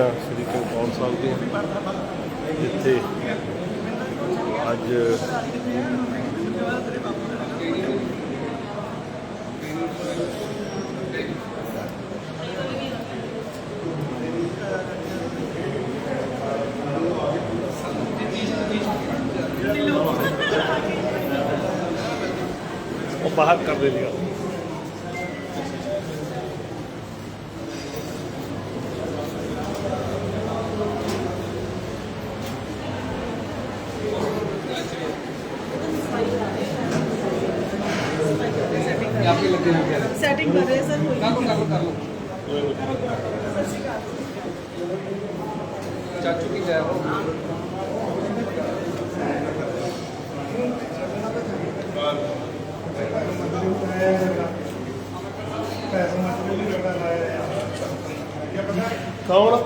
ਤਸਵੀਰਾਂ ਸ੍ਰੀ ਚਮਕੌਰ ਸਾਹਿਬ ਦੀਆਂ ਜਿੱਥੇ ਅੱਜ ਉਹ ਬਾਹਰ ਕਰ ਦੇ ਲਿਆ। ਚਾਚੂ ਕੀ ਲੈ ਆਓ ਕੌਣ?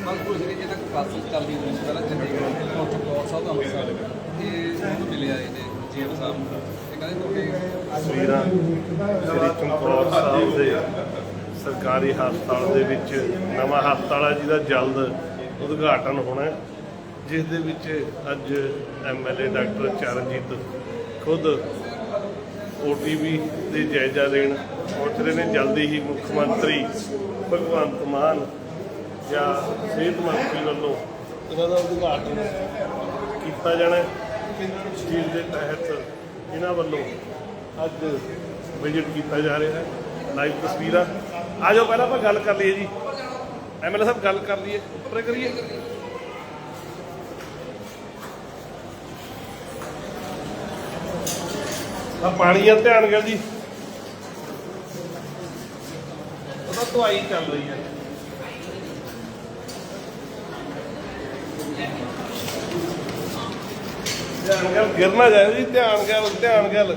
ਬਸ ਕੁਝ ਨਹੀਂ ਜਿੱਦਾਂ ਕਾਸਲ ਚੱਲਦੀ ਹੁੰਦੀ ਸੀ ਪਹਿਲਾਂ ਚੰਡੀਗੜ੍ਹ ਉੱਥੇ ਕੌਰ ਸਾਹਿਬ ਦਾ ਅੰਮ੍ਰਿਤਸਰ ਤੇ ਉਹਨੂੰ ਮਿਲਿਆ ਇਹਨੇ ਜੀਵ ਸਾਹਿਬ ਨੂੰ। ਤੇ ਕਹਿੰਦੇ ਤੁਹਾਡੇ ਤਸਵੀਰਾਂ ਸ੍ਰੀ ਚਮਕੌਰ ਸਾਹਿਬ ਦੇ ਸਰਕਾਰੀ ਹਸਪਤਾਲ ਦੇ ਵਿੱਚ, ਨਵਾਂ ਹਸਪਤਾਲ ਹੈ ਜਿਹਦਾ ਜਲਦ ਉਦਘਾਟਨ ਹੋਣਾ ਜਿਸ ਦੇ ਵਿੱਚ ਅੱਜ ਐਮਐਲਏ ਡਾਕਟਰ ਚਰਨਜੀਤ ਖੁਦ ਓਟੀਵੀ ਦੇ ਜਾਇਜ਼ਾ ਲੈਣ ਪਹੁੰਚ ਰਹੇ ਨੇ। ਜਲਦੀ ਹੀ ਮੁੱਖ ਮੰਤਰੀ ਭਗਵੰਤ ਮਾਨ ਜਾਂ ਸਿਹਤ ਮੰਤਰੀ ਵੱਲੋਂ ਇਹਨਾਂ ਦਾ ਉਦਘਾਟਨ ਕੀਤਾ ਜਾਣਾ ਜਿਸ ਦੇ ਤਹਿਤ ਇਹਨਾਂ ਵੱਲੋਂ ਅੱਜ ਵਿਜ਼ਿਟ ਕੀਤਾ ਜਾ ਰਿਹਾ ਹੈ। ਲਾਈਵ ਤਸਵੀਰਾਂ ਆ ਜਾਓ ਪਹਿਲਾਂ ਆਪਾਂ ਗੱਲ ਕਰ ਲਈਏ ਜੀ। ਐਮਐਲਏ ਸਾਹਿਬ ਗੱਲ ਕਰ ਲਈਏ, ਉੱਪਰ ਕਰੀਏ। ਆ ਪਾਣੀ ਆ ਧਿਆਨ ਕਰ ਜੀ। ਉਹਦਾ ਧੁਆਈ ਚੱਲ ਰਹੀ ਹੈ। ਧਿਆਨ ਕਰ ਗਿਰਨਾ ਜਾਏ ਜੀ, ਧਿਆਨ ਕਰ ਧਿਆਨ ਕਰ।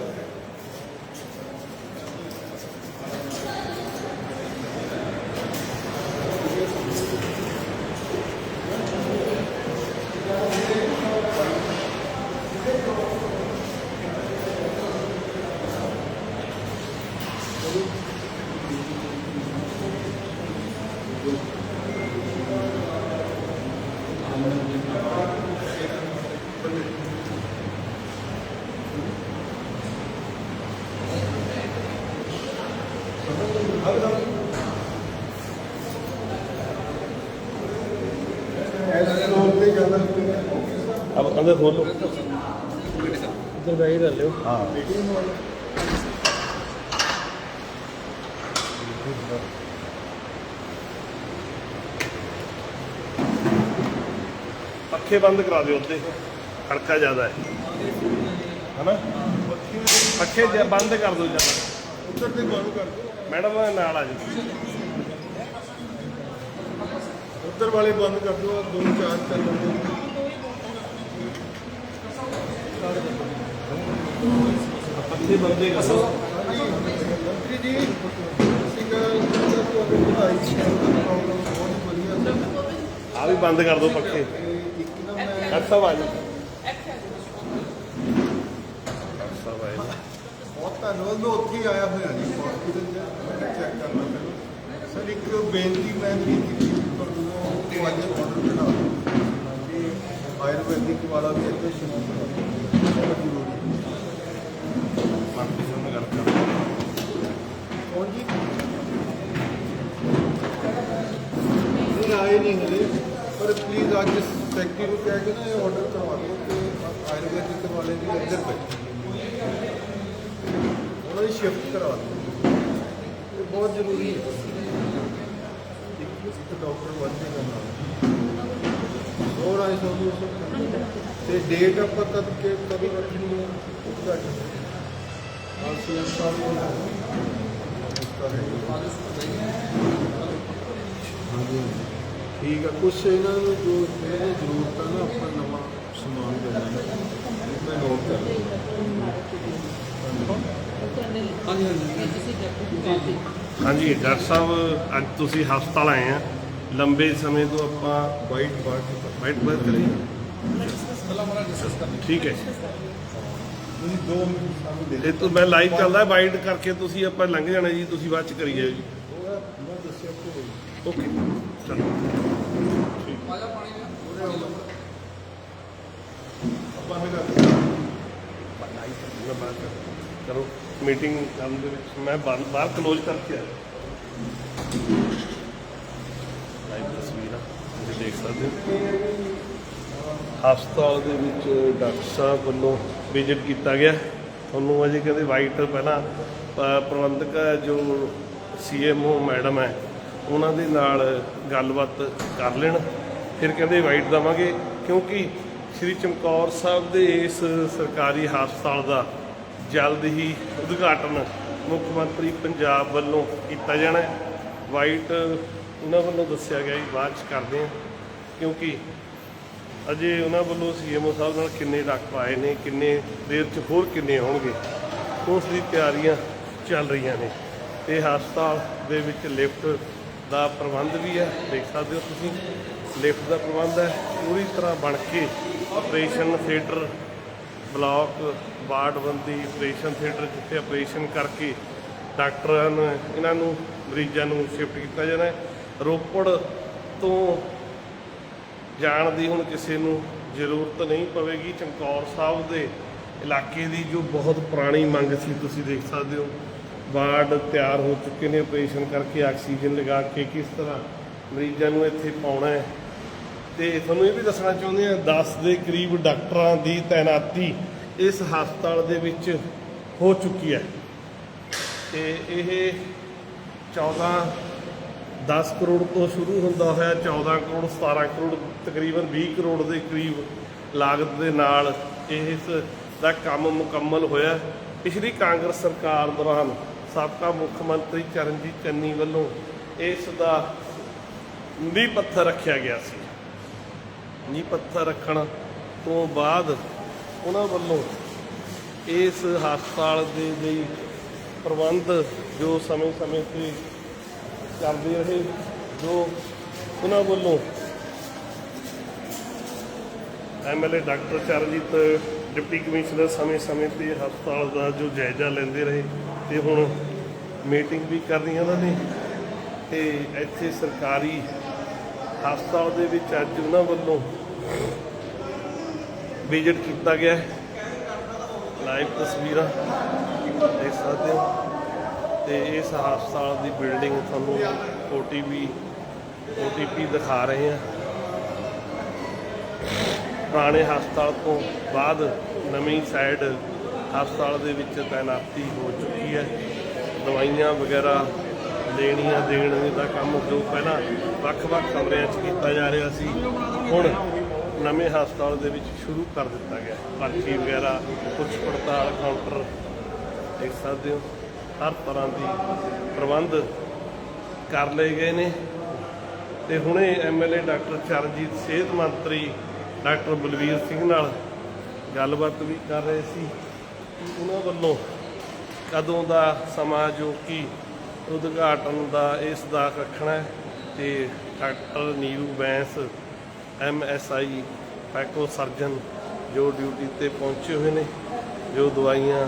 अब अंदर खोलो इधर बैठ कर लो हाँ ਪੱਖੇ ਬੰਦ ਕਰਾ ਦਿਓ ਉੱਤੇ। ਖੜਕਾ ਜ਼ਿਆਦਾ ਹੈ। ਹਨਾ? ਪੱਖੇ ਜੇ ਬੰਦ ਕਰ ਦਿਓ ਜ਼ਿਆਦਾ। ਉੱਧਰ ਤੇ ਬੰਦ ਕਰ ਦਿਓ ਮੈਡਮ ਨਾਲ ਆ ਜੀ ਉੱਧਰ ਵਾਲੇ ਬੰਦ ਕਰ ਦਿਓ ਦੋ ਚਾਰ ਚੱਲ ਪੱਖੇ ਬੰਦੇ ਕਰੋ ਜੀ। ਸਿੰਗਲ ਤੁਹਾਨੂੰ ਵਧਾਈ ਬਹੁਤ ਵਧੀਆ ਆ ਵੀ ਬੰਦ ਕਰ ਦਿਓ ਪੱਖੇ। ਤੇ ਇੱਕ ਨਾ ਮੈਂ ਡਾਕਟਰ ਸਾਹਿਬ ਆ ਜਾਓ। ਡਾਕਟਰ ਸਾਹਿਬ ਆਏ ਨੇ। ਬਹੁਤ ਧੰਨਵਾਦ, ਮੈਂ ਉੱਥੇ ਹੀ ਆਇਆ ਹੋਇਆ ਜੀ ਹਸਪੀਟਲ ਚ ਚੈੱਕ ਕਰਨਾ ਮੈਨੂੰ ਸਰ, ਇੱਕ ਬੇਨਤੀ ਮੈਂ ਵੀ ਕੀਤੀ ਤੁਹਾਨੂੰ ਉਹ ਅੱਜ ਆਰਡਰ ਬਣਾ ਕਿ ਆਯੁਰਵੈਦਿਕ ਵਾਲਾ ਵੀ ਇੱਥੇ ਸ਼ੁਰੂ ਕਰੋ ਬਹੁਤ ਜ਼ਰੂਰੀ ਹੈ। ਮੰਤਰੀ ਸਾਹਿਬ ਨਾਲ ਗੱਲ ਕਰ ਕੌਣ ਜੀ? ਨਹੀਂ ਆਏ ਨਹੀਂ ਹਲੇ ਪਰ ਪਲੀਜ਼ ਅੱਜ ਸੈਕਟਰੀ ਨੂੰ ਕਹਿ ਕੇ ਨਾ ਇਹ ਆਰਡਰ ਕਰਵਾ ਦਿਓ ਕਿ ਆਯੁਰਵੈਦਿਕ ਵਾਲੇ ਵੀ ਇੱਧਰ ਬੈਠੇ ਉਹਨਾਂ ਦੀ ਸ਼ਿਫਟ ਕਰਵਾ ਦਿਓ ਇਹ ਬਹੁਤ ਜ਼ਰੂਰੀ ਹੈ ਇੱਕ ਇੱਕ ਡਾਕਟਰ ਵਧੇਗਾ ਨਾਲ ਹੋਰ ਆਈ ਸਭ ਤੇ ਡੇਟ ਆਪਾਂ ਕਦ ਕੇ ਕਦੋਂ ਰੱਖਣੀ ਹੈ ਉਹਦਾ ਹਾਂ ਸੀਐਮ ਸਾਹਿਬ ਨੂੰ ਹਾਂਜੀ ਠੀਕ ਆ ਕੁਛ ਇਹਨਾਂ ਨੂੰ ਜੋ ਇਹਨਾਂ ਦੀ ਜ਼ਰੂਰਤ ਆ ਨਾ ਆਪਾਂ ਨਵਾਂ ਸਮਾਨ ਦੇ ਦਾਂਗੇ ਇਹ ਮੈਂ ਨੋਟ ਕਰ ਲਿਆ ਹਾਂਜੀ ਹਾਂਜੀ। ਹਾਂਜੀ ਡਾਕਟਰ ਸਾਹਿਬ ਅੱਜ ਤੁਸੀਂ ਹਸਪਤਾਲ ਆਏ ਆ। ਲੰਬੇ ਸਮੇਂ ਤੋਂ ਆਪਾਂ ਵਾਈਟ ਬਾਰਡ ਵਾਈਟ ਬਰਥ ਕਰੀ ਠੀਕ ਹੈ। ਤੁਸੀਂ 2 ਮਿੰਟ ਸਾਨੂੰ ਦੇ ਇਹ ਤੋਂ ਮੈਂ ਲਾਈਵ ਚੱਲਦਾ ਵਾਈਡ ਕਰਕੇ ਤੁਸੀਂ ਆਪਾਂ ਲੰਘ ਜਾਣਾ ਜੀ ਤੁਸੀਂ ਬਾਅਦ ਚ ਕਰੀ ਜਾਓ ਜੀ ਓਕੇ ਚਲੋ ਆਜਾ ਪਾਣੀ ਦੇ ਆਪਾਂ ਮੇਰਾ ਮੈਂ ਬਾਅਦ ਚ- ਚਲੋ ਮੀਟਿੰਗ ਕਰਨ ਦੇ ਵਿੱਚ ਮੈਂ ਬਾਹਰ ਬਾਹਰ ਕਲੋਜ਼ ਕਰਕੇ ਆਇਆ। ਲਾਈਵ ਤਸਵੀਰਾਂ, ਤੁਸੀਂ ਦੇਖ ਸਕਦੇ ਹੋ। ਹਸਪਤਾਲ ਦੇ ਵਿੱਚ ਡਾਕਟਰ ਸਾਹਿਬ ਵੱਲੋਂ ਵਿਜ਼ਿਟ ਕੀਤਾ ਗਿਆ। ਤੁਹਾਨੂੰ ਅਜੇ ਕਹਿੰਦੇ ਵਾਈਟ ਪਹਿਲਾਂ ਪ੍ਰਬੰਧਕ ਜੋ ਸੀਐਮਓ ਮੈਡਮ ਹੈ, ਉਹਨਾਂ ਦੇ ਨਾਲ ਗੱਲਬਾਤ ਕਰ ਲੈਣ। ਫਿਰ ਕਹਿੰਦੇ ਵਾਈਟ ਦਵਾਂਗੇ, ਕਿਉਂਕਿ ਸ੍ਰੀ ਚਮਕੌਰ ਸਾਹਿਬ ਦੇ ਇਸ ਸਰਕਾਰੀ ਹਸਪਤਾਲ ਦਾ ਜਲਦ ਹੀ ਉਦਘਾਟਨ ਮੁੱਖ ਮੰਤਰੀ ਪੰਜਾਬ ਵੱਲੋਂ ਕੀਤਾ ਜਾਣਾ ਹੈ। ਵਾਈਟ ਉਹਨਾਂ ਵੱਲੋਂ ਦੱਸਿਆ ਗਿਆ ਜੀ, ਬਾਅਦ ਚ ਕਰਦੇ ਹਾਂ, ਕਿਉਂਕਿ ਅਜੇ ਉਹਨਾਂ ਵੱਲੋਂ ਸੀਐਮਓ ਸਾਹਿਬ ਨਾਲ ਕਿੰਨੇ ਡਾਕਟਰ ਆਏ ਨੇ, ਕਿੰਨੇ ਦੇਰ ਚ ਹੋਰ ਕਿੰਨੇ ਆਉਣਗੇ, ਉਸ ਦੀ ਤਿਆਰੀਆਂ ਚੱਲ ਰਹੀਆਂ ਨੇ। ਤੇ ਹਸਪਤਾਲ ਦੇ ਵਿੱਚ ਲਿਫਟ ਦਾ ਪ੍ਰਬੰਧ ਵੀ ਹੈ, ਦੇਖ ਸਕਦੇ ਹੋ ਤੁਸੀਂ। ਲਿਫਟ ਦਾ ਪ੍ਰਬੰਧ ਹੈ। ਪੂਰੀ ਤਰ੍ਹਾਂ ਬਣ ਕੇ ਆਪਰੇਸ਼ਨ ਥੀਏਟਰ ਬਲਾਕ ਵਾਰਡਬੰਦੀ ਆਪਰੇਸ਼ਨ ਥੀਏਟਰ ਜਿੱਥੇ ਆਪਰੇਸ਼ਨ ਕਰਕੇ ਡਾਕਟਰਾਂ ਨੂੰ, ਇਹਨਾਂ ਨੂੰ, ਮਰੀਜ਼ਾਂ ਨੂੰ ਸ਼ਿਫਟ ਕੀਤਾ ਜਾਣਾ ਹੈ। ਰੋਪੜ ਤੋਂ ਜਾਣ ਦੀ ਹੁਣ ਕਿਸੇ ਨੂੰ ਜ਼ਰੂਰਤ ਨਹੀਂ ਪਵੇਗੀ। ਚਮਕੌਰ ਸਾਹਿਬ ਦੇ ਇਲਾਕੇ ਦੀ ਜੋ ਬਹੁਤ ਪੁਰਾਣੀ ਮੰਗ ਸੀ, ਤੁਸੀਂ ਦੇਖ ਸਕਦੇ ਹੋ। ਵਾਰਡ ਤਿਆਰ ਹੋ ਚੁੱਕੇ ਨੇ ਆਪਰੇਸ਼ਨ ਕਰਕੇ, ਆਕਸੀਜਨ ਲਗਾ ਕੇ, ਕਿਸ ਤਰ੍ਹਾਂ ਮਰੀਜ਼ਾਂ ਨੂੰ ਇੱਥੇ ਪਾਉਣਾ ਹੈ। ਤੇ ਤੁਹਾਨੂੰ ਇਹ ਵੀ ਦੱਸਣਾ ਚਾਹੁੰਦੇ ਹਾਂ 10 ਦੇ ਕਰੀਬ ਡਾਕਟਰਾਂ ਦੀ ਤਾਇਨਾਤੀ ਇਸ ਹਸਪਤਾਲ ਦੇ ਵਿੱਚ ਹੋ ਚੁੱਕੀ ਹੈ। ਤੇ ਇਹ 14 10 ਕਰੋੜ ਤੋਂ ਸ਼ੁਰੂ ਹੁੰਦਾ ਹੋਇਆ 14 ਕਰੋੜ 17 ਕਰੋੜ, ਤਕਰੀਬਨ 20 ਕਰੋੜ ਦੇ ਕਰੀਬ ਲਾਗਤ ਦੇ ਨਾਲ ਇਸ ਦਾ ਕੰਮ ਮੁਕੰਮਲ ਹੋਇਆ। ਪਿਛਲੀ ਕਾਂਗਰਸ ਸਰਕਾਰ ਦੌਰਾਨ ਸਾਬਕਾ ਮੁੱਖ ਮੰਤਰੀ ਚਰਨਜੀਤ ਚੰਨੀ ਵੱਲੋਂ ਇਸ ਦਾ ਨੀਂਹ ਪੱਥਰ ਰੱਖਿਆ ਗਿਆ ਸੀ। ਨੀਂਹ ਪੱਥਰ ਰੱਖਣ ਤੋਂ ਬਾਅਦ ਉਹਨਾਂ ਵੱਲੋਂ ਇਸ ਹਸਪਤਾਲ ਦੇ ਲਈ ਪ੍ਰਬੰਧ ਜੋ ਸਮੇਂ-ਸਮੇਂ ਤੇ ਕਰਦੇ ਰਹੇ, ਜੋ ਉਹਨਾਂ ਵੱਲੋਂ MLA doctor Charanjit, deputy commissioner ਸਮੇਂ-ਸਮੇਂ ਤੇ ਹਸਪਤਾਲ ਦਾ ਜੋ ਜਾਇਜ਼ਾ ਲੈਂਦੇ ਰਹੇ ਤੇ ਹੁਣ ਮੀਟਿੰਗ ਵੀ ਕਰਨੀ ਉਹਨਾਂ ਨੇ ਤੇ ਇੱਥੇ ਸਰਕਾਰੀ ਹਸਪਤਾਲ ਦੇ ਵਿੱਚ ਅੱਜ ਉਹਨਾਂ ਵੱਲੋਂ ਵਿਜ਼ਿਟ ਕੀਤਾ ਗਿਆ ਹੈ। ਲਾਈਵ ਤਸਵੀਰਾਂ ਦੇਖ ਸਕਦੇ ਹੋ। ਤੇ ਇਸ ਹਸਪਤਾਲ ਦੀ ਬਿਲਡਿੰਗ ਤੁਹਾਨੂੰ OTP OTP ਦਿਖਾ ਰਹੇ ਹਾਂ। ਪੁਰਾਣੇ ਹਸਪਤਾਲ ਤੋਂ ਬਾਅਦ ਨਵੀਂ ਸਾਈਡ ਹਸਪਤਾਲ ਦੇ ਵਿੱਚ ਤਾਇਨਾਤੀ ਹੋ ਚੁੱਕੀ ਹੈ। ਦਵਾਈਆਂ ਵਗੈਰਾ ਦੇਣੀਆਂ, ਦੇਣ ਦਾ ਕੰਮ ਜੋ ਪਹਿਲਾਂ ਵੱਖ-ਵੱਖ ਕਮਰਿਆਂ 'ਚ ਕੀਤਾ ਜਾ ਰਿਹਾ ਸੀ। ਹੁਣ ਨਵੇਂ ਹਸਪਤਾਲ ਦੇ ਵਿੱਚ ਸ਼ੁਰੂ ਕਰ ਦਿੱਤਾ ਗਿਆ। ਪਰਚੀ ਵਗੈਰਾ, ਪੁੱਛ ਪੜਤਾਲ ਕਾਊਂਟਰ ਦੇਖ ਸਕਦੇ ਹੋ। ਹਰ ਤਰ੍ਹਾਂ ਦੀ ਪ੍ਰਬੰਧ ਕਰ ਲਏ ਗਏ ਨੇ। ਤੇ ਹੁਣੇ ਐਮਐਲਏ ਡਾਕਟਰ ਚਰਨਜੀਤ ਸਿਹਤ ਮੰਤਰੀ ਡਾਕਟਰ ਬਲਵੀਰ ਸਿੰਘ ਨਾਲ ਗੱਲਬਾਤ ਵੀ ਕਰ ਰਹੇ ਸੀ। ਉਹਨਾਂ ਵੱਲੋਂ ਕਦੋਂ ਦਾ ਸਮਾਂ ਜੋ ਕਿ ਉਦਘਾਟਨ ਦਾ, ਇਸ ਦਾ ਰੱਖਣਾ ਹੈ। ਤੇ doctor Neeru Bains MS eye phaco surgeon, ਜੋ ਡਿਊਟੀ ਤੇ ਪਹੁੰਚੇ ਹੋਏ ਨੇ, ਜੋ ਦਵਾਈਆਂ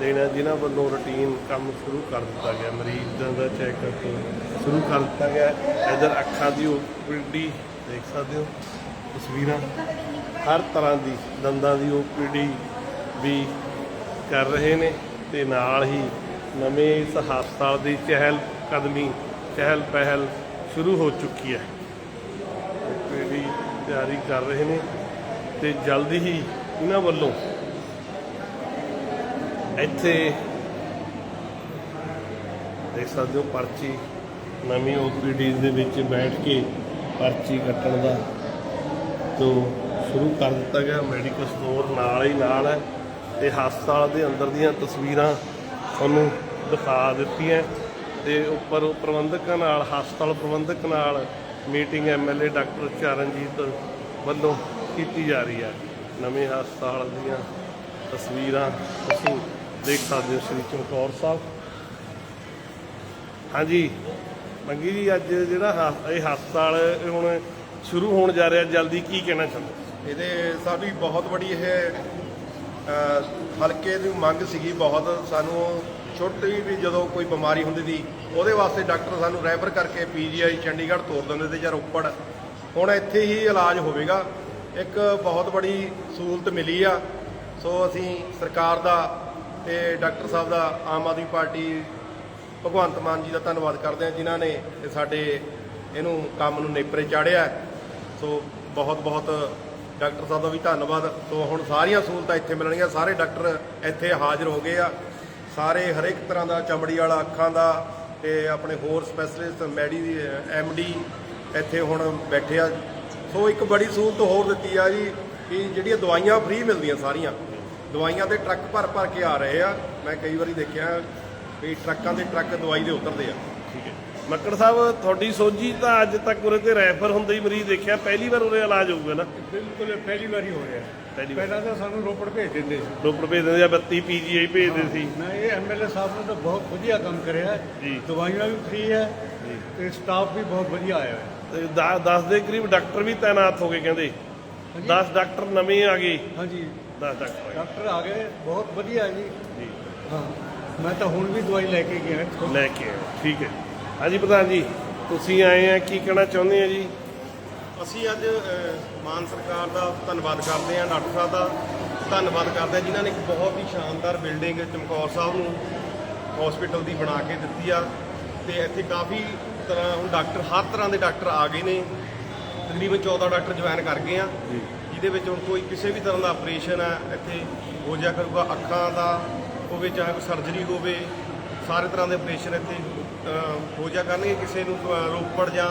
ਦੇਣਾ, ਜਿਨ੍ਹਾਂ ਵੱਲੋਂ ਰੁਟੀਨ ਕੰਮ ਸ਼ੁਰੂ ਕਰ ਦਿੱਤਾ ਗਿਆ, ਮਰੀਜ਼ਾਂ ਦਾ ਚੈੱਕਅਪ ਸ਼ੁਰੂ ਕਰ ਦਿੱਤਾ ਗਿਆ। ਇਧਰ ਅੱਖਾਂ ਦੀ ਓਪੀਡੀ ਦੇਖ ਸਕਦੇ ਹੋ, ਤਸਵੀਰਾਂ। ਹਰ ਤਰ੍ਹਾਂ ਦੀ ਦੰਦਾਂ ਦੀ ਓਪੀਡੀ ਵੀ ਕਰ ਰਹੇ ਨੇ ਤੇ ਨਾਲ ਹੀ ਨਵੇਂ ਇਸ ਹਸਪਤਾਲ ਦੀ ਚਹਿਲ ਕਦਮੀ ਚਹਿਲ ਪਹਿਲ ਸ਼ੁਰੂ ਹੋ ਚੁੱਕੀ ਹੈ। ਓਪੀਡੀ ਤਿਆਰੀ ਕਰ ਰਹੇ ਨੇ ਤੇ ਜਲਦੀ ਹੀ ਇਹਨਾਂ ਵੱਲੋਂ ਇੱਥੇ ਦੇਖ ਸਕਦੇ ਹੋ ਪਰਚੀ, ਨਵੀਂ ਓਪੀਡੀ ਦੇ ਵਿੱਚ ਬੈਠ ਕੇ ਪਰਚੀ ਕੱਟਣ ਦਾ ਤੋਂ ਸ਼ੁਰੂ ਕਰ ਦਿੱਤਾ ਗਿਆ, ਮੈਡੀਕਲ ਸਟੋਰ ਨਾਲ ਹੀ ਨਾਲ ਹੈ ਤੇ ਹਸਪਤਾਲ ਦੇ ਅੰਦਰ ਦੀਆਂ ਤਸਵੀਰਾਂ ਤੁਹਾਨੂੰ ਦਿਖਾ ਦਿੱਤੀਆਂ। ਤੇ ਉੱਪਰ ਪ੍ਰਬੰਧਕਾਂ ਨਾਲ, ਹਸਪਤਾਲ ਪ੍ਰਬੰਧਕ ਨਾਲ ਮੀਟਿੰਗ ਐਮਐਲਏ ਡਾਕਟਰ ਚਰਨਜੀਤ ਵੱਲੋਂ ਕੀਤੀ ਜਾ ਰਹੀ ਹੈ। ਨਵੇਂ ਹਸਪਤਾਲ ਦੀਆਂ ਤਸਵੀਰਾਂ ਤੁਸੀਂ ਦੇਖ ਸਕਦੇ ਹੋ, ਸ੍ਰੀ ਚਮਕੌਰ ਸਾਹਿਬ। ਹਾਂਜੀ, ਮੰਗੀ ਜੀ, ਅੱਜ ਜਿਹੜਾ ਹ- ਇਹ ਹਸਪਤਾਲ ਹੁਣ ਸ਼ੁਰੂ ਹੋਣ ਜਾ ਰਿਹਾ, ਜਲਦੀ ਕੀ ਕਹਿਣਾ ਚਾਹੁੰਦੇ? ਇਹਦੇ ਸਾਡੀ ਬਹੁਤ ਬੜੀ ਇਹ ਹਲਕੇ ਦੀ ਮੰਗ ਸੀਗੀ, ਬਹੁਤ ਸਾਨੂੰ ਛੋਟੀ ਵੀ ਜਦੋਂ ਕੋਈ ਬਿਮਾਰੀ ਹੁੰਦੀ ਸੀ, ਉਹਦੇ ਵਾਸਤੇ ਡਾਕਟਰ ਸਾਨੂੰ ਰੈਫਰ ਕਰਕੇ ਪੀਜੀਆਈ ਚੰਡੀਗੜ੍ਹ ਤੋਰ ਦਿੰਦੇ ਤੇ ਜਾਂ ਰੋਪੜ। ਹੁਣ ਇੱਥੇ ਹੀ ਇਲਾਜ ਹੋਵੇਗਾ। ਇੱਕ ਬਹੁਤ ਬੜੀ ਸਹੂਲਤ ਮਿਲੀ ਆ। ਸੋ ਅਸੀਂ ਸਰਕਾਰ ਦਾ ਤੇ ਡਾਕਟਰ ਸਾਹਿਬ ਦਾ, ਆਮ ਆਦਮੀ ਪਾਰਟੀ, ਭਗਵੰਤ ਮਾਨ ਜੀ ਦਾ ਧੰਨਵਾਦ ਕਰਦੇ ਹਾਂ ਜਿਨ੍ਹਾਂ ਨੇ ਸਾਡੇ ਇਹਨੂੰ ਕੰਮ ਨੂੰ ਨੇਪਰੇ ਚਾੜਿਆ। ਸੋ ਬਹੁਤ ਬਹੁਤ ਡਾਕਟਰ ਸਾਹਿਬ ਦਾ ਵੀ ਧੰਨਵਾਦ। ਸੋ ਹੁਣ ਸਾਰੀਆਂ ਸਹੂਲਤਾਂ ਇੱਥੇ ਮਿਲਣਗੀਆਂ। ਸਾਰੇ ਡਾਕਟਰ ਇੱਥੇ ਹਾਜ਼ਰ ਹੋ ਗਏ ਆ। ਸਾਰੇ ਹਰੇਕ ਤਰ੍ਹਾਂ ਦਾ ਚਮੜੀ ਵਾਲਾ ਅੱਖਾਂ ਦਾ ਤੇ ਆਪਣੇ ਹੋਰ ਸਪੈਸ਼ਲਿਸਟ ਮੈਡੀ ਐਮਡੀ ਇੱਥੇ ਹੁਣ ਬੈਠੇ ਆ। ਸੋ ਇੱਕ ਬੜੀ ਸਹੂਲਤ ਹੋਰ ਦਿੱਤੀ ਆ ਜੀ ਕਿ ਜਿਹੜੀਆਂ ਦਵਾਈਆਂ ਫ੍ਰੀ ਮਿਲਦੀਆਂ ਸਾਰੀਆਂ, ਦਵਾਈਆਂ ਦੇ ਟਰੱਕ ਭਰ ਭਰ ਕੇ ਆ ਰਹੇ ਆ। ਮੈਂ ਕਈ ਵਾਰੀ ਦੇਖਿਆ ਵੀ ਟਰੱਕਾਂ ਦੇ ਟਰੱਕ ਦਵਾਈ ਦੇ ਉਤਰਦੇ ਆ। ਠੀਕ ਹੈ। ਮੱਕੜ ਸਾਹਿਬ ਤੁਹਾਡੀ ਸੋਝੀ ਤਾਂ ਅੱਜ ਤੱਕ ਉਰੇ ਤੇ ਰੈਫਰ ਹੁੰਦੇ ਹੀ ਮਰੀਜ਼ ਦੇਖਿਆ ਪਹਿਲੀ ਵਾਰ ਉਰੇ ਇਲਾਜ ਹੋਊਗਾ ਨਾ? ਬਿਲਕੁਲ ਪਹਿਲੀ ਵਾਰੀ ਹੋ ਰਿਹਾ। ਪਹਿਲੀ ਵਾਰ। ਪਹਿਲਾਂ ਤਾਂ ਸਾਨੂੰ ਰੋਪੜ ਭੇਜ ਦਿੰਦੇ ਸੀ। ਡਾਕਟਰ ਭੇਜਦੇ ਜਾਂ 32 ਪੀਜੀਆਈ ਭੇਜਦੇ ਸੀ। ਮੈਂ ਇਹ ਐਮਐਲਏ ਸਾਹਿਬ ਨੇ ਤਾਂ ਬਹੁਤ ਵਧੀਆ ਕੰਮ ਕਰਿਆ। ਜੀ। ਦਵਾਈਆਂ ਵੀ ਫ੍ਰੀ ਹੈ ਤੇ ਸਟਾਫ ਵੀ ਬਹੁਤ ਵਧੀਆ ਆਇਆ ਹੈ। ਤੇ 10 ਦੇ ਕਰੀਬ ਡਾਕਟਰ ਵੀ ਤਾਇਨਾਤ ਹੋ ਗਏ ਕਹਿੰਦੇ। 10 ਡਾਕਟਰ ਨਵੇਂ ਆ ਗਏ। ਹਾਂਜੀ। 10 ਡਾਕਟਰ ਆ ਡਾਕਟਰ ਆ ਗਏ ਬਹੁਤ ਵਧੀਆ ਜੀ। ਜੀ। ਹਾਂ। ਮੈਂ ਤਾਂ ਹੁਣ ਵੀ ਦਵਾਈ ਲੈ ਕੇ ਗਿਆ। ਇੱਥੋਂ। ਲੈ ਕੇ ਆਏ ਠੀਕ ਹੈ। ਹਾਂਜੀ ਪ੍ਰਧਾਨ ਜੀ ਤੁਸੀਂ ਆਏ ਆ ਕੀ ਕਹਿਣਾ ਚਾਹੁੰਦੇ ਆ ਜੀ? ਅਸੀਂ ਅੱਜ ਮਾਨ ਸਰਕਾਰ ਦਾ ਧੰਨਵਾਦ ਕਰਦੇ ਹਾਂ ਡਾਕਟਰ ਸਾਹਿਬ ਦਾ ਧੰਨਵਾਦ ਕਰਦੇ ਹਾਂ ਜਿਨ੍ਹਾਂ ਨੇ ਇੱਕ ਬਹੁਤ ਹੀ ਸ਼ਾਨਦਾਰ ਬਿਲਡਿੰਗ ਚਮਕੌਰ ਸਾਹਿਬ ਨੂੰ ਹਸਪੀਟਲ ਦੀ ਬਣਾ ਕੇ ਦਿੱਤੀ ਆ। ਤੇ ਇੱਥੇ ਕਾਫੀ ਤਰ੍ਹਾਂ ਹੁਣ ਡਾਕਟਰ ਹਰ ਤਰ੍ਹਾਂ ਦੇ ਡਾਕਟਰ ਆ ਗਏ ਨੇ। ਤਕਰੀਬਨ 14 ਡਾਕਟਰ ਜੁਆਇਨ ਕਰ ਗਏ ਆ। ਜਿਹਦੇ ਵਿੱਚ ਹੁਣ ਕੋਈ ਕਿਸੇ ਵੀ ਤਰ੍ਹਾਂ ਦਾ ਆਪਰੇਸ਼ਨ ਹੈ ਇੱਥੇ ਹੋ ਜਾ ਕਰੂਗਾ ਅੱਖਾਂ ਦਾ ਹੋਵੇ ਚਾਹੇ ਕੋਈ ਸਰਜਰੀ ਹੋਵੇ ਸਾਰੇ ਤਰ੍ਹਾਂ ਦੇ ਆਪਰੇਸ਼ਨ ਇੱਥੇ ਅ, ਕਰਨਗੇ ਕਿਸੇ ਨੂੰ ਰੋਪੜ ਜਾਂ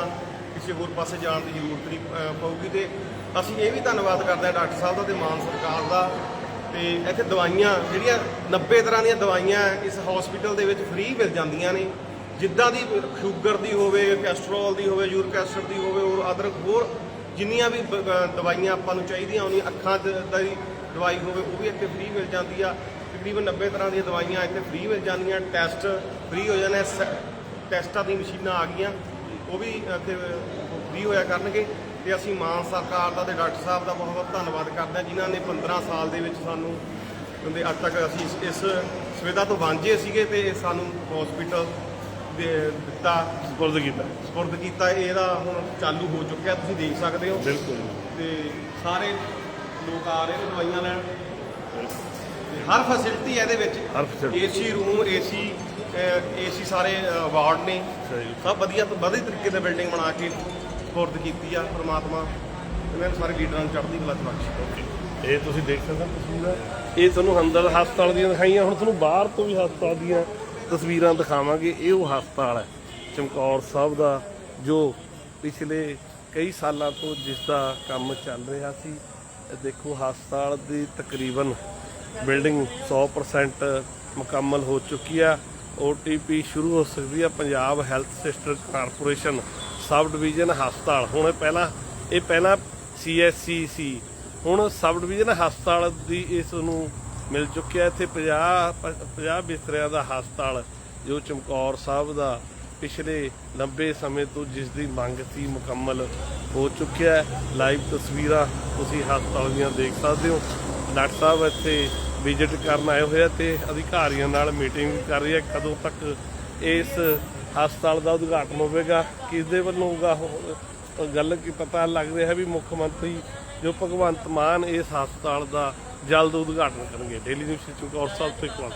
ਕਿਸੇ ਹੋਰ ਪਾਸੇ ਜਾਣ ਦੀ ਜ਼ਰੂਰਤ ਨਹੀਂ ਪਊਗੀ ਤੇ ਅਸੀਂ ਇਹ ਵੀ ਧੰਨਵਾਦ ਕਰਦੇ ਹਾਂ ਡਾਕਟਰ ਸਾਹਿਬ ਦਾ ਤੇ ਮਾਨ ਸਰਕਾਰ ਦਾ ਤੇ ਇੱਥੇ ਦਵਾਈਆਂ ਜਿਹੜੀਆਂ 90 ਤਰ੍ਹਾਂ ਦੀਆਂ ਦਵਾਈਆਂ ਇਸ ਹਸਪੀਟਲ ਦੇ ਵਿੱਚ ਫ੍ਰੀ ਮਿਲ ਜਾਂਦੀਆਂ ਨੇ। ਜਿੱਦਾਂ ਦੀ ਸ਼ੂਗਰ ਦੀ ਹੋਵੇ ਕੈਸਟਰੋਲ ਦੀ ਹੋਵੇ ਯੂਰਿਕ ਐਸਿਡ ਦੀ ਹੋਵੇ ਔਰ ਅਦਰ ਹੋਰ ਜਿੰਨੀਆਂ ਵੀ ਦਵਾਈਆਂ ਆਪਾਂ ਨੂੰ ਚਾਹੀਦੀਆਂ ਉਹਨੀਆਂ ਅੱਖਾਂ ਦ- ਦੀ ਦਵਾਈ ਹੋਵੇ ਉਹ ਵੀ ਇੱਥੇ ਫ੍ਰੀ ਮਿਲ ਜਾਂਦੀ ਆ। ਤਕਰੀਬਨ 90 ਤਰ੍ਹਾਂ ਦੀਆਂ ਦਵਾਈਆਂ ਇੱਥੇ ਫ੍ਰੀ ਮਿਲ ਜਾਂਦੀਆਂ ਟੈਸਟ ਫ੍ਰੀ ਹੋ ਜਾਂਦੇ ਸ- ਟੈਸਟਾਂ ਦੀ ਮਸ਼ੀਨਾਂ ਆ ਗਈਆਂ ਉਹ ਵੀ ਇੱਥੇ ਫ੍ਰੀ ਹੋਇਆ ਕਰਨਗੇ ਤੇ ਅਸੀਂ ਮਾਨ ਸਰਕਾਰ ਦਾ ਤੇ ਡਾਕਟਰ ਸਾਹਿਬ ਦਾ ਬਹੁਤ ਬਹੁਤ ਧੰਨਵਾਦ ਕਰਦੇ ਹਾਂ ਜਿਨ੍ਹਾਂ ਨੇ 15 ਸਾਲ ਦੇ ਵਿੱਚ ਸਾਨੂੰ ਕਹਿੰਦੇ ਅੱਜ ਤੱਕ ਅਸੀਂ ਇਸ- ਇਸ ਸੁਵਿਧਾ ਤੋਂ ਵਾਂਝੇ ਸੀਗੇ ਤੇ ਇਹ ਸਾਨੂੰ ਹਸਪੀਟਲ ਦੇ ਦਿੱਤਾ। ਸਪੁਰਦ ਕੀਤਾ। ਸਪੁਰਦ ਕੀਤਾ ਇਹਦਾ ਹੁਣ ਚਾਲੂ ਹੋ ਚੁੱਕਿਆ ਤੁਸੀਂ ਦੇਖ ਸਕਦੇ ਹੋ। ਬਿਲਕੁਲ ਤੇ ਸਾਰੇ ਲੋਕ ਆ ਰਹੇ ਨੇ ਦਵਾਈਆਂ ਲੈਣ। ਹਰ ਫੈਸਿਲਿਟੀ ਇਹਦੇ ਵਿੱਚ। ਏਸੀ ਰੂਮ ਏਸੀ ਏਸੀ ਸਾਰੇ ਵਾਰਡ ਨੇ। ਸਭ ਵਧੀਆ ਤੋਂ ਵਧੀਆ ਤਰੀਕੇ ਨਾਲ ਬਿਲਡਿੰਗ ਬਣਾ ਕੇ ਸਪੁਰਦ ਕੀਤੀ ਆ ਪ੍ਰਮਾਤਮਾ। ਇਹਨਾਂ ਨੂੰ ਸਾਰੇ ਲੀਡਰਾਂ ਨੂੰ ਚੜ੍ਹਦੀ ਕਲਾ ਚ ਬਖਸ਼ੇ ਇਹ ਤੁਸੀਂ ਦੇਖ ਸਕਦੇ ਹੋ ਤਸਵੀਰਾਂ। ਇਹ ਤੁਹਾਨੂੰ ਅੰਦਰ ਹਸਪਤਾਲ ਦੀਆਂ ਦਿਖਾਈਆਂ। ਹੁਣ ਤੁਹਾਨੂੰ ਬਾਹਰ ਤੋਂ ਵੀ ਹਸਪਤਾਲ ਦੀਆਂ ਤਸਵੀਰਾਂ ਦਿਖਾਵਾਂਗੇ। ਇਹ ਉਹ ਹਸਪਤਾਲ ਹੈ ਚਮਕੌਰ ਸਾਹਿਬ ਦਾ ਜੋ ਪਿਛਲੇ ਕਈ ਸਾਲਾਂ ਤੋਂ ਜਿਸ ਦਾ ਕੰਮ ਚੱਲ ਰਿਹਾ ਸੀ। ਇਹ ਦੇਖੋ ਹਸਪਤਾਲ ਦੀ ਤਕਰੀਬਨ ਬਿਲਡਿੰਗ 100% ਮੁਕੰਮਲ ਹੋ ਚੁੱਕੀ ਆ। OTP ਸ਼ੁਰੂ ਹੋ ਸਕਦੀ ਆ, Punjab health systems corporation sub division ਹਸਪਤਾਲ। ਹੁਣ ਇਹ ਪਹਿਲਾਂ ਇਹ ਪਹਿਲਾਂ CSC ਸੀ। ਹੁਣ ਸਬ ਡਿਵੀਜ਼ਨ ਹਸਪਤਾਲ ਦੀ ਇਸ ਨੂੰ ਮਿਲ ਚੁੱਕਿਆ। ਇੱਥੇ 50 50 ਬਿਸਤਰਿਆਂ ਦਾ ਹਸਪਤਾਲ, ਜੋ ਚਮਕੌਰ ਸਾਹਿਬ ਦਾ ਪਿਛਲੇ ਲੰਬੇ ਸਮੇਂ ਤੋਂ ਜਿਸ ਦੀ ਮੰਗ ਸੀ, ਮੁਕੰਮਲ ਹੋ ਚੁੱਕਿਆ। ਹੈ ਲਾਈਵ ਤਸਵੀਰਾਂ ਤੁਸੀਂ ਹਸਪਤਾਲ ਦੀਆਂ ਦੇਖ ਸਕਦੇ ਹੋ। ਡਾਕਟਰ ਸਾਹਿਬ ਇੱਥੇ ਵਿਜ਼ਿਟ ਕਰਨ ਆਏ ਹੋਏ ਆ ਤੇ ਅਧਿਕਾਰੀਆਂ ਨਾਲ ਮੀਟਿੰਗ ਕਰ ਰਹੀ ਹੈ ਕਦੋਂ ਤੱਕ ਇਸ ਹਸਪਤਾਲ ਦਾ ਉਦਘਾਟਨ ਹੋਵੇਗਾ ਕਿਸ ਦੇ ਵੱਲੋਂ ਹੋਊਗਾ ਗੱਲ ਕੀ ਪਤਾ ਲੱਗ ਰਿਹਾ ਵੀ ਮੁੱਖ ਮੰਤਰੀ ਜੋ ਭਗਵੰਤ ਮਾਨ ਇਸ ਹਸਪਤਾਲ ਦਾ ਜਲਦ ਉਦਘਾਟਨ ਕਰਨਗੇ। ਡੇਲੀ ਨਿਊਜ਼ ਚਮਕੌਰ ਸਾਹਿਬ ਤੋਂ ਇੱਕ ਵਾਰ।